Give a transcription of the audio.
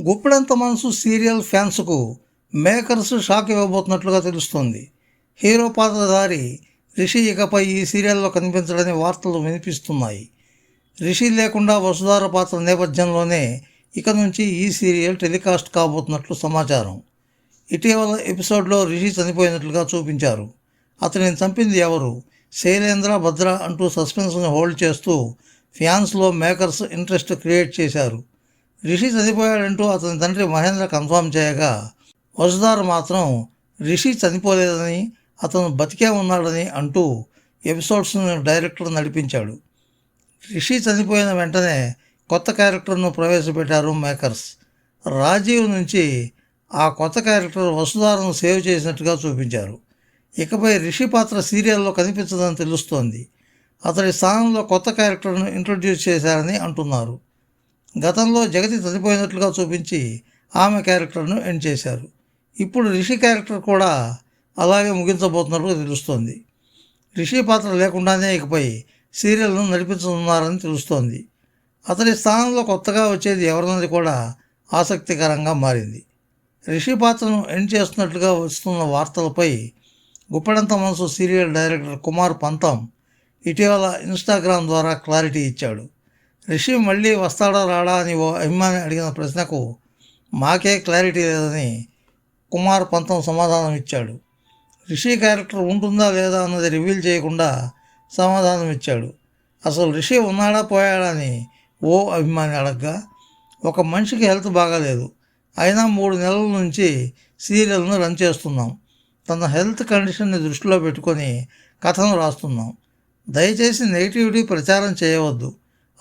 Guppedantha Manasu serial ఫ్యాన్స్కు makers shock ఇవ్వబోతున్నట్లుగా తెలుస్తోంది. హీరో పాత్రధారి రిషి ఇకపై ఈ సీరియల్లో కనిపించడని వార్తలు వినిపిస్తున్నాయి. రిషి లేకుండా వసుధార పాత్ర నేపథ్యంలోనే ఇక నుంచి ఈ సీరియల్ టెలికాస్ట్ కాబోతున్నట్లు సమాచారం. ఇటీవల ఎపిసోడ్లో రిషి చనిపోయినట్లుగా చూపించారు. అతనిని చంపింది ఎవరు? శైలేంద్ర భద్ర అంటూ సస్పెన్స్ని హోల్డ్ చేస్తూ ఫ్యాన్స్లో మేకర్స్ ఇంట్రెస్ట్ క్రియేట్ చేశారు. రిషి చనిపోయాడంటూ అతని తండ్రి మహేంద్ర కన్ఫర్మ్ చేయగా వసుధార మాత్రం రిషి చనిపోలేదని అతను బతికే ఉన్నాడని అంటూ ఎపిసోడ్స్ను డైరెక్టర్ నడిపించాడు. రిషి చనిపోయిన వెంటనే కొత్త క్యారెక్టర్ను ప్రవేశపెట్టారు మేకర్స్. రాజీవ్ నుంచి ఆ కొత్త క్యారెక్టర్ వసుధారను సేవ్ చేసినట్టుగా చూపించారు. ఇకపై రిషి పాత్ర సీరియల్లో కనిపించదని తెలుస్తోంది. అతడి స్థానంలో కొత్త క్యారెక్టర్ను ఇంట్రొడ్యూస్ చేశారని అంటున్నారు. గతంలో జగతి చనిపోయినట్లుగా చూపించి ఆమె క్యారెక్టర్ను ఎండ్ చేశారు. ఇప్పుడు రిషి క్యారెక్టర్ కూడా అలాగే ముగించబోతున్నట్లు తెలుస్తోంది. రిషి పాత్ర లేకుండానే ఇకపై సీరియల్ను నడిపించనున్నారని తెలుస్తోంది. అతని స్థానంలో కొత్తగా వచ్చేది ఎవరన్నది కూడా ఆసక్తికరంగా మారింది. రిషి పాత్రను ఎండ్ చేస్తున్నట్లుగా వస్తున్న వార్తలపై గుప్పెడంత మనసు సీరియల్ డైరెక్టర్ కుమార్ పంతం ఇటీవల ఇన్స్టాగ్రామ్ ద్వారా క్లారిటీ ఇచ్చాడు. రిషి మళ్ళీ వస్తాడా రాడా అని ఓ అభిమాని అడిగిన ప్రశ్నకు మాకే క్లారిటీ లేదని కుమార్ పంతం సమాధానం ఇచ్చాడు. రిషి క్యారెక్టర్ ఉంటుందా లేదా అన్నది రివీల్ చేయకుండా సమాధానం ఇచ్చాడు. అసలు రిషి ఉన్నాడా పోయాడా అని ఓ అభిమాని అడగ్గా ఒక మనిషికి హెల్త్ బాగాలేదు. అయినా మూడు నెలల నుంచి సీరియల్ను రన్ చేస్తున్నాం. తన హెల్త్ కండిషన్ని దృష్టిలో పెట్టుకొని కథను రాస్తున్నాం. దయచేసి నెగిటివిటీ ప్రచారం చేయవద్దు.